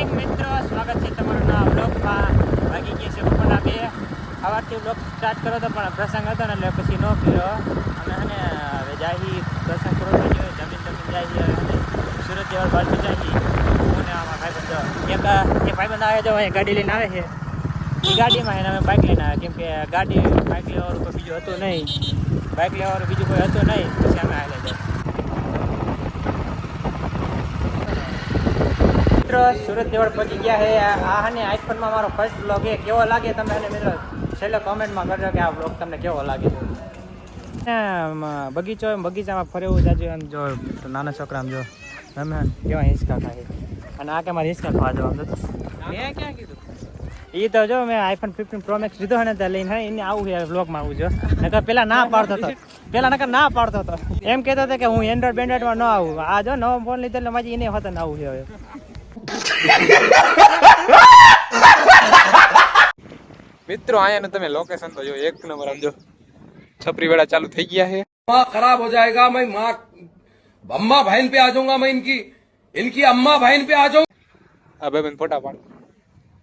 Morning મિત્રો, સ્વાગત છે તમારું ના બ્લોગમાં ભાગી ગયા છે બપોરના બે. સવારથી બ્લોગ સ્ટાર્ટ કર્યો હતો પણ પ્રસંગ હતો ને, એટલે પછી ન કર્યો. અમે અને હવે જાહી પ્રસંગ ગયો. જમીન જમીન જઈએ અને સુરત જેવા બાજુ જાય અને આમાં ભાઈબંધ. એક એ ભાઈબંધ આવે તો અહીંયા ગાડી લઈને આવે છે. એ ગાડીમાં એને અમે બાઇક લઈને આવ્યા. કેમ કે ગાડી બાઇક લેવાનું કોઈ બીજું હતું નહીં. બાઇક લેવાનું બીજું કોઈ હતું નહીં. પછી અમે આવ્યા મિત્રો સુરત દેવળ પહોંચી ગયા છે આ અને આઈફોનમાં મારો ફર્સ્ટ બ્લોગ એ કેવો લાગે તમે અને મિત્રો? છેલ્લે કોમેન્ટમાં કરજો કે આ બ્લોગ તમને કેવો લાગે બગીચો બગીચામાં ફરેવું જાજુ એમ જો નાના છોકરા જો તમે કેવા હિંચકા ખાય. અને આ કે મારે હિંચકા ખાવા જવા આમ જો મેં ક્યાં કીધું? એ તો જો મેં આઈફોન ફિફ્ટીન પ્રો મેક્સ લીધો ને ત્યાં લઈને એને આવું છે બ્લોગમાં આવું જો. નકર પેલા ના પાડતો હતો. પેલા નકર ના પાડતો હતો. એમ કહેતો હતો કે હું એન્ડ્રોઈડ બેન્ડ્રોઈડમાં ન આવું. આ જો નવો ફોન લીધો એટલે માજી એને હોતા આવું છે હવે. મિત્રો અહીંયા તમે લોકેશન તો જો એક નંબર સમજો છપરી વેળા ચાલુ થઈ ગયા છે माँ खराब हो जाएगा मैं माँ अम्मा बहन पे आ जाऊंगा मैं इनकी इनकी अम्मा बहन पे आ जाऊंगा આ ભાઈબંધ ફોટા પાડ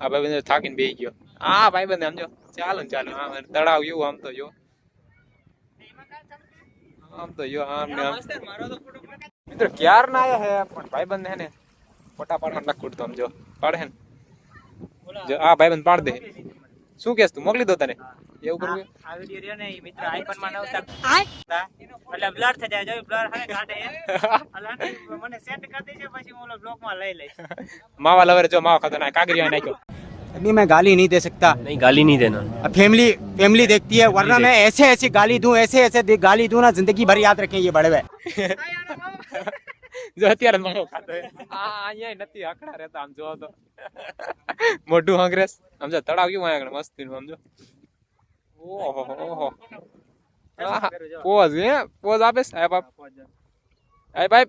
આ ભાઈબંધ થાકીને બેસી ગયો આ ભાઈબંધ સમજો ચાલો ને ચાલો આમ તળાવ એવું આમ તો જો આમ તો જો આમ ને આમ મિત્રો ક્યાર ના આયા હે પણ ભાઈબંધ હે ને ફોટા પાડવા ના ખૂટતો સમજો પાડે હે ને જો આ ભાઈબંધ પાડ દે શું કેસ તું મોકલી દો તને એવું કરવું છે? આ વિડિયો રહ્યો ને ઈ મિત્ર આઈફોન માં નવતા એટલે બ્લર થઈ જાય જો બ્લર હવે કાઢે અલા મને સેન્ડ કરી દેજે પછી હું ઓલો બ્લોક માં લઈ લઈશ માવા લવરે જો માવા ખાતો ના કાગરિયા નાખ્યો अभी मैं गाली नहीं दे सकता नहीं गाली नहीं देना अब फैमिली फैमिली देखती है वरना मैं ऐसे ऐसे गाली दूं ऐसे ऐसे दे- गाली दूं ना जिंदगी भर याद रखें ये बड़े हुए જો અત્યારે જ ખાતો આ અહીંયા નથી આકડા રહેતા આમ જોવો તો. મોઢું હંગરેસ. સમજો તળાવ કેવું અહીંયા આગળ મસ્તી નું સમજો ઓહો ઓહો પોઝ હે? પોઝ આપે સાહેબ આપ. આય બાય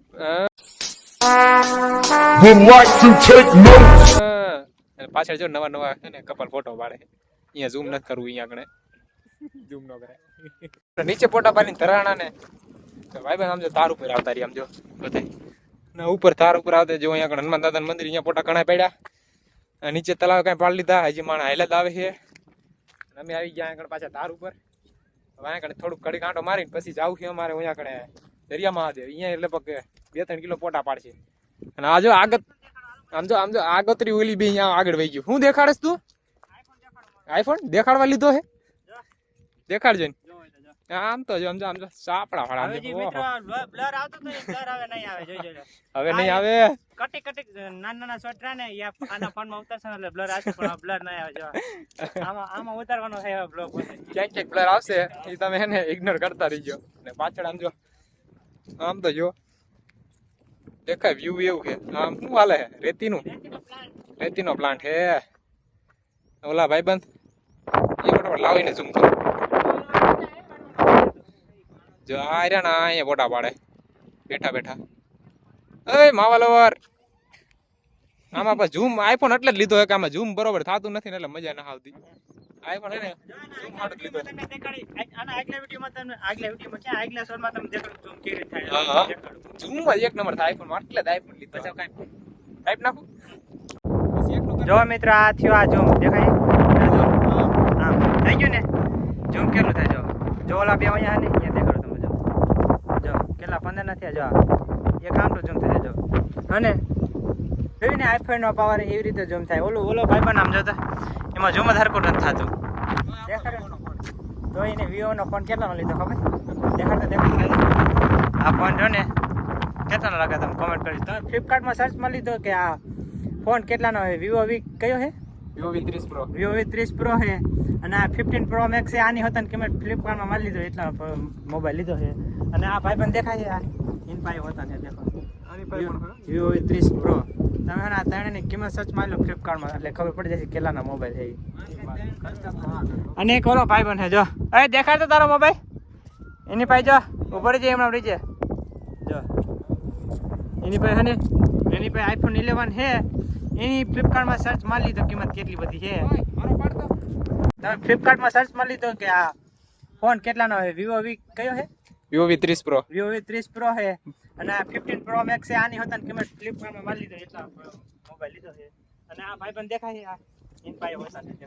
would like to take notes. પાછળ જો નવા નવા છે ને કપલ ફોટો પાડે. અહીંયા ઝૂમ નથી કરવું અહીંયા આગળ. ઝૂમ ન કરે. નીચે ફોટા પાડીને ધરાણા ને. તો ભાઈ ભાઈ સમજો તાર ઉપર આવતા રહી સમજો બધાય. ને ઉપર તાર ઉપર આવતા જો અહીંયા આગળ હનુમાન દાદા મંદિર અહીંયા પોટા ઘણા પડ્યા. અને નીચે તલાવ કાંઈ પાડી લીધા હજી માણસ હાઈલા આવે છે. અમે આવી ગયા આગળ પાછા તાર ઉપર. હવે આગળ થોડુંક કડી કાંટો મારીને પછી જવું છે અમારે અહીંયા આગળ દરિયા મહાદેવ. અહીંયા લગભગ બે ત્રણ કિલો પોટા પાડશે. અને આ જો આગત આમ જો આમ જો આગતરી ઓલી બે અહીંયા આગળ વહી ગયું. હું દેખાડસ તું? આઈફોન દેખાડવા લીધો હે? દેખાડજો ને. આમ તો જો આમ જો સાપડા વાળા હવે મિત્રો બ્લર આવતો તો બ્લર હવે નહીં આવે જોજો. હવે નહીં આવે? કટી કટી નાના નાના છોટરા ને આના ફોનમાં ઉતારશે ને એટલે બ્લર આવશે પણ બ્લર નહીં આવે જો. આમાં આમાં ઉતારવાનો છે પછી ક્યાંક ક્યાંક બ્લર આવશે એ તમે એને ઇગ્નોર કરતા રહીજો. ને પાછળ આમ જો. આમ તો જો. દેખાય વ્યૂ એવું છે. આમ શું હાલે? નું રેતીનું? રેતીનો પ્લાન્ટ હે ઓલા ભાઈબંધ એ બરોબર લાવીને ઝૂમ કરો. જો આ રહ્યા ના અહીંયા બોટા પાડે. બેઠા બેઠા. અય માવા લવર. આમાં પછી ઝૂમ આઈફોન એટલે જ લીધો હે કે આમાં ઝૂમ બરોબર થતું નથી ને એટલે મજા ના આવતી. આઈફોન હે ને ઝૂમ માટે લીધો. દેખાડી આના આગલા વિડીયોમાં તમને આગલા વિડીયોમાં ક્યાં? આગલા શોર્ટમાં તમે દેખાડું ઝૂમ કેવી રીતે થાય? હા. ઝૂમમાં એક નંબર થાય આઈફોનમાં એટલે જ આઈફોન લીધો. પછી કાઈ. ટાઈપ નાખું. જો મિત્ર આ થયો આ ઝૂમ. દેખાય? આ ઝૂમ. આમ થઈ ગયું ને? ઝૂમ કેટલું થાય? જો જો ઓલા બે અહીંયા ને અહીંયા જો કેટલા? પંદર નથી જો. એક તો ઝૂમ થઈ જાય અને જોઈને ને આઈફોન નો પાવર એવી રીતે જમ થાય. ઓલો ઓલો ભાઈ પણ આમ જોતા. એમાં ઝૂમ જ હરકું નથી થતું. તો એને વિવો નો ફોન કેટલાનો લીધો ખબર? દેખાડતો દેખાડતો. આ ફોન જો ને કેટલાનો લાગે તમે કોમેન્ટ કરી. તમે ફ્લિપકાર્ટમાં સર્ચમાં લીધો કે આ ફોન કેટલાનો હોય? વિવો વી કયો છે વિવો વી ત્રીસ પ્રો છે અને આ ફિફ્ટીન પ્રો મેક્સ એ આની હતા ને કિંમત ફ્લિપકાર્ટમાં મારી લીધો એટલા મોબાઈલ લીધો છે. અને આ ભાઈ પણ દેખાય છે આ. ઇન ભાઈ હોતા છે દેખો વિવો વી ત્રીસ પ્રો તમે હે આ ત્રણેયની કિંમત સર્ચ મારી લો ફ્લિપકાર્ટમાં એટલે ખબર પડી જશે કેટલાના મોબાઈલ છે અને એક ઓલો ભાઈ પણ છે જો. અરે દેખાડતો તારો મોબાઈલ એની પાસે જો ઉપર જઈએ હમણાં રહી જો. એની પાસે હે એની પાસે આઈફોન ઇલેવન છે. એની ફ્લિપકાર્ટમાં સર્ચ મારી લીધો કિંમત કેટલી બધી છે? તમે ફ્લિપકાર્ટમાં સર્ચ મારી લીધો કે આ ફોન કેટલાનો છે? વિવો વી કયો છે? વિવો વી ત્રીસ પ્રો વિવો વી ત્રીસ પ્રો છે. અને આ ફિફ્ટીન પ્રો મેક્સ છે આની હોતા કિંમત ફ્લિપકાર્ટમાં મારી લીધો એટલા મોબાઈલ લીધો છે. અને આ ભાઈ પણ દેખાય છે આ ઇન પાઈ હોતા છે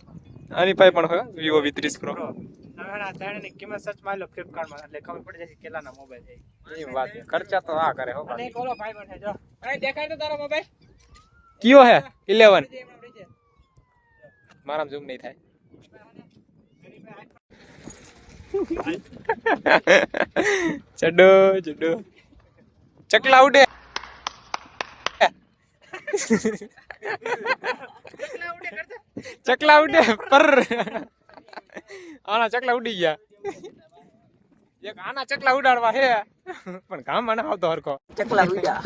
આની પાસે પણ હોય વિવો વી ત્રીસ પ્રો આ કિંમત સર્ચ મારી લો ફ્લિપકાર્ટમાં એટલે ખબર પડી જશે કેટલાના મોબાઈલ છે. એ વાત. ખર્ચા તો આ કરે હો અને એક ઓલો ભાઈ પણ છે જો. દેખાય તો તારો મોબાઈલ કયો હે? ઇલેવન મારા ઝૂમ નહીં થાય. ચડો ચડો. ચકલા ઉડે. ચકલા ઉડે પર. આના ચકલા ઉડી ગયા. એક આના ચકલા ઉડાડવા હે. પણ ગામ મને આવતો હરખો. ચકલા ઉડ્યા.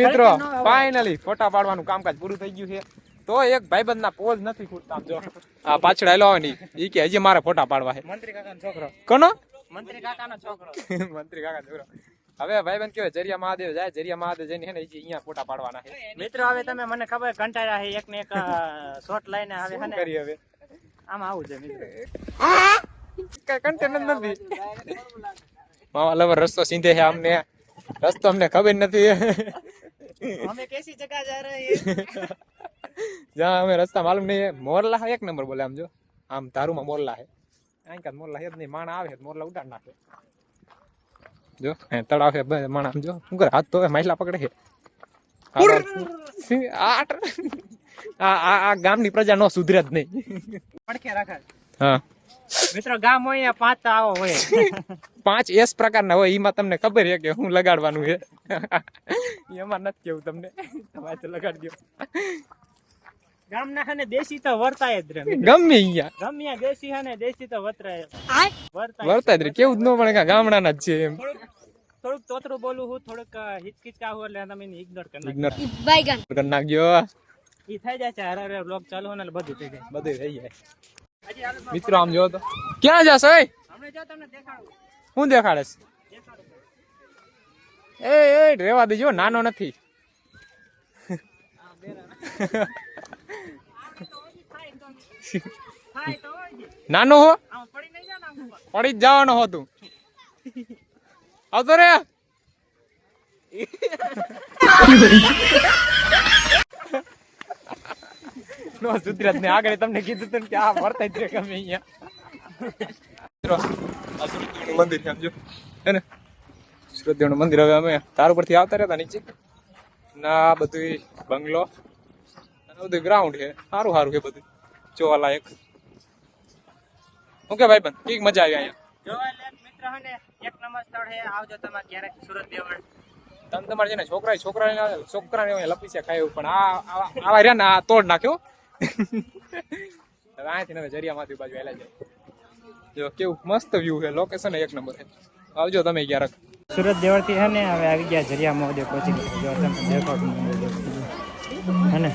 મિત્રો ફાઇનલી ફોટા પાડવાનું કામકાજ પૂરું થઈ ગયું છે. તો એક ભાઈબંધ ના પોઝ નથી ખૂટતા. જો આ પાછળ આવેલો આવે ની ઈ. કે હજી મારે ફોટા પાડવા છે. મંત્રી કાકાનો છોકરો. કોનો? મંત્રી કાકાનો છોકરો. મંત્રી કાકાનો છોકરો. હવે ભાઈબંધ કેવાય જરિયા મહાદેવ જાય જરિયા મહાદેવ જઈને હે ને ઈ અહીંયા ફોટા પાડવાના છે. મિત્રો હવે તમે મને ખબર કંટાળ્યા છે એક ને એક શોટ લઈને હવે હને કરી હવે? આમ આવું છે મિત્રો. કઈ કન્ટેન્ટ નથી. મામા લવર રસ્તો સીધે છે અમને રસ્તો અમને ખબર નથી. અમે કેસી જગહ જા રહે જ્યાં અમે રસ્તા માલુમ નહીં હે. મોરલા એક નંબર બોલે આમ જો. આમ તારુમાં મોરલા હે. અહીં કાંઈ મોરલા હે જ નહીં માણા આવે મોરલા ઉડાડ નાખે. જો તળાવ છે માણા આમ જો. શું કરે? હાથ તો માછલા પકડે છે આ આ આ આ ગામની પ્રજા નો સુધરે જ નહીં. પડખે રાખે. હા. મિત્રો ગામ હોય પાંચ આવો હોય. પાંચ એસ પ્રકારના હોય એમાં તમને ખબર છે કે હું લગાડવાનું છે. એમાં નથી કેવું તમને. તમારે તો લગાડી દો ગામના હને દેશી તો વર્તાય જ રે. ગમે અહીંયા ગમ્યા દેશી હને દેશી તો વર્તાય. વર્તાય જ રે કેવું જ ન પડે ગામડાના જ છે એમ. થોડુંક તોતરું બોલું હું થોડુંક હિચકિચકાવું એટલે તમે ઇગ્નોર કરી નાખો ઇગ્નોર Baigan. કરી નાખજો. ઈ થઈ જાય છે હરે હરે બ્લોગ ચાલુ હોય ને બધું થઈ જાય. બધું થઈ જાય. મિત્રો આમ જો તો. ક્યાં જાશો એ? હમણાં જો તમને દેખાડું. હું દેખાડેશ એ એ રેવા દેજો નાનો નથી. નાનો હો. પડી જ જવાનો હો તું. આવતો રે. નો સુધરાત ને આગળ તમને કીધું તું કે આ વર્તાય છે ગમે અહીંયા. મિત્રો આ સુરતદેવનું મંદિર છે સમજો. હે ને? સુરતદેવનું મંદિર. હવે અમે તાર ઉપરથી આવતા રહેતા નીચે. ના આ બધું બંગલો. અને બધું ગ્રાઉન્ડ છે. સારું સારું છે બધું જોવાલાયક. શું કે ભાઈ બંધ કંઈક મજા આવી અહીંયા? જોવાલાયક મિત્ર હે ને એક નંબર સ્થળ હે. આવજો તમે ક્યારેક સુરત દેવળ. તમે તમારે છે ને છોકરા છોકરાને છોકરાને અહીંયા લપી છે ખાયું પણ આ આવા આવા રહ્યા ને આ તોડ નાખ્યો. હવે આથી ને હવે જરિયામાંથી બાજુ વહેલા જાય. જો કેવું મસ્ત વ્યૂ છે. લોકેશન એક નંબર છે. આવજો તમે ક્યારેક. સુરત દેવળથી હે ને હવે આવી ગયા જરિયા મહાદેવ પહોંચી જો તમે દેખો હે ને?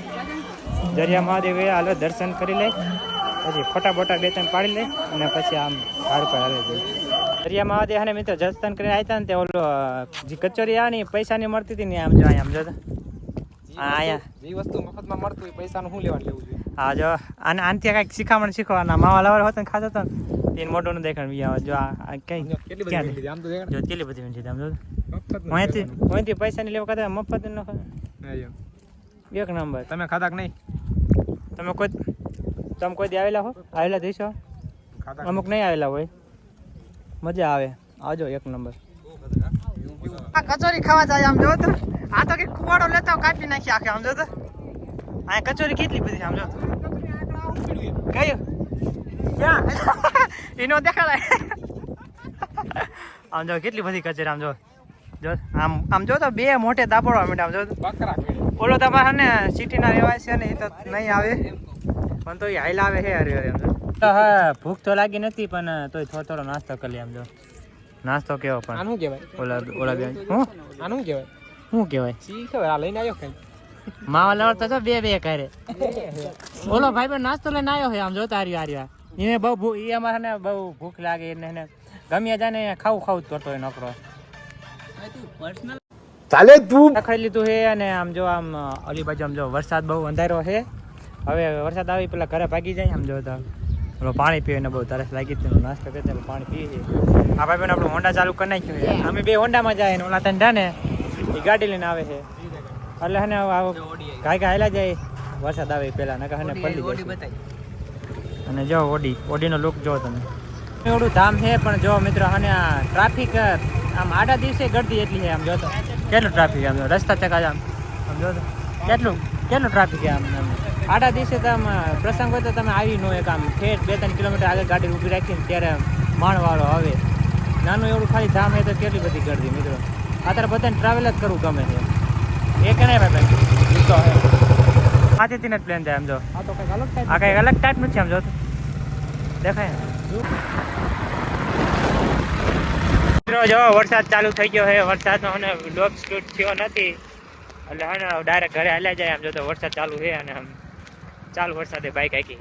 જરિયા મહાદેવ એ હાલો દર્શન કરી લે. પછી ફોટા બોટા બે ત્રણ પાડી લે અને પછી આમ ઝાડ પર હાલે જાય દરિયા મહાદેવ હે ને મિત્રો જસ્તન કરીને આવ્યા હતા ને તે ઓલો જે કચોરી આ ની પૈસાની મળતી હતી ને આમ જો આમ જો તો. આ અહીંયા જે વસ્તુ મફતમાં મળતું હોય પૈસાનું શું લેવાનું લેવું હા જો આને આનથી કાંઈક શીખામણ શીખવાના. માવા લાવર હતો ને ખાતો હતો ને તેને મોઢું નું દેખાણ બી આવે. જો આ કઈ જો, કેટલી બધી ક્યાં મીઠી આમ જો કેટલી બધી મીઠી આમ જો. અહીંથી અહીંથી પૈસા ની લેવા કદાચ મફત ન. એક નંબર. તમે ખાધા કે નહીં? તમે કોઈ તમે કોઈ દી આવેલા હો? આવેલા દેશો અમુક નહીં? આવેલા હોય. મજા આવે. આવજો એક નંબર. આ કચોરી ખાવા જાય આમ જો તો. આ તો કે કુવાડો લેતો કાપી નાખી આખે આમ જો તો. આ કચોરી કેટલી બધી આમ જો. કયું? ક્યાં? એનો દેખાડાય. આમ જો કેટલી બધી કચેરી આમ જો. જો આમ આમ જો તો બે મોટે દાપડવા માંડ્યા આમ જો. ઓલો તમારે ને સિટીના રહેવાસી ને એ તો નહીં આવે. પણ તો એ હાઈલા આવે છે અરે અરે એમ તો હા ભૂખ તો લાગી નથી પણ તોય થોડો થોડો નાસ્તો કરી લે આમ જો. નાસ્તો કેવો પણ? આનું શું કહેવાય ઓલા ઓલા બેન. હું? આનું કહેવાય શું કહેવાય શી ખબર આ લઈને આવ્યો કઈ માવા લડતો તો બે બે કરે. બોલો ભાઈ પણ નાસ્તો લઈને આવ્યો હોય આમ જોતા આર્યો આર્યો એને બહુ એ અમારે ને બહુ ભૂખ લાગે એને ને ગમે જાય ને ખાવું ખાવું જ કરતો હોય નોકરો. ચાલે તું. રખડી લીધું છે અને આમ જો આમ અલી બાજુ આમ જો વરસાદ બહુ અંધારો છે. હવે વરસાદ આવી પેલા ઘરે ભાગી જાય આમ જો તો. પેલો પાણી પીવે ને બહુ તરસ લાગી જ નાસ્તો કરે ત્યારે પાણી પીએ આ ભાઈ બેન આપણે હોન્ડા ચાલુ કરી નાખ્યું અમે બે હોન્ડામાં જાય ને ઓલા તંડા ને એ ગાડી લઈને આવે છે. એટલે હને ગાય હાલ્યા જાય. વરસાદ આવે પેલા નકા હને પડી જાય અને જો ઓડી ઓડીનો લુક જો તમે. એવડું ધામ છે પણ જો મિત્રો હને આ ટ્રાફિક આમ આડા દિવસે ગળતી એટલી છે આમ જો તો. કેટલું ટ્રાફિક આમ રસ્તા ચકા આમ આમ જો તો. કેટલું કેટલું ટ્રાફિક આમ. આડા દિવસે તો આમ પ્રસંગ હોય તો તમે આવી ન એક આમ ઠેઠ બે ત્રણ કિલોમીટર આગળ ગાડી ઊભી રાખીને ત્યારે માણવાળો આવે. નાનું એવડું ખાલી ધામ છે તો કેટલી બધી ગળતી મિત્રો. અત્યારે બધાને ટ્રાવેલ જ કરવું ગમે છે. એ કે નહીં ભાઈ ઈ તો હે. આથી જ પ્લેન થાય આમ જો. આ તો કંઈક અલગ ટાઈપ આ કઈ અલગ ટાઈપનું છે આમ જો. તો દેખાય જો વરસાદ ચાલુ થઈ ગયો છે. વરસાદનો અને ડોબ સ્ટૂટ થયો નથી. એટલે હે ને ડાયરેક્ટ ઘરે હાલ્યા જાય આમ જો તો વરસાદ ચાલુ છે અને આમ ચાલુ વરસાદે બાઈક આખી